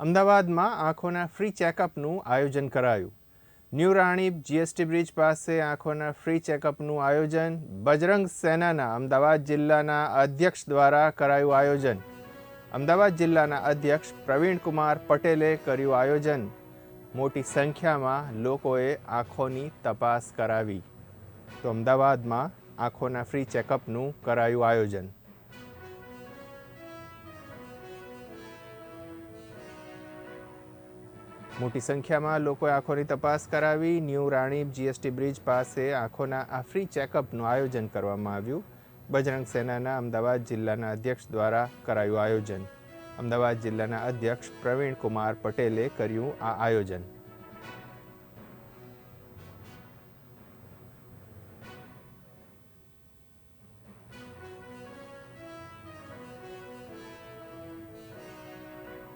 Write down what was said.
અમદાવાદમાં આંખોના ફ્રી ચેકઅપનું આયોજન કરાયું. ન્યૂ રાણીપ જીએસટી બ્રિજ પાસે આંખોના ફ્રી ચેકઅપનું આયોજન બજરંગ સેનાના અમદાવાદ જિલ્લાના અધ્યક્ષ દ્વારા કરાયું આયોજન. અમદાવાદ જિલ્લાના અધ્યક્ષ પ્રવીણકુમાર પટેલે કર્યું આયોજન. મોટી સંખ્યામાં લોકોએ આંખોની તપાસ કરાવી. તો અમદાવાદમાં આંખોના ફ્રી ચેકઅપનું કરાયું આયોજન. મોટી સંખ્યામાં લોકોએ આંખોની તપાસ કરાવી. ન્યૂ રાણીપ જીએસટી બ્રિજ પાસે આંખોના આ ફ્રી ચેકઅપનું આયોજન કરવામાં આવ્યું. બજરંગ સેનાના અમદાવાદ જિલ્લાના અધ્યક્ષ દ્વારા કરાયું આયોજન. અમદાવાદ જિલ્લાના અધ્યક્ષ પ્રવીણ કુમાર પટેલે કર્યું આ આયોજન.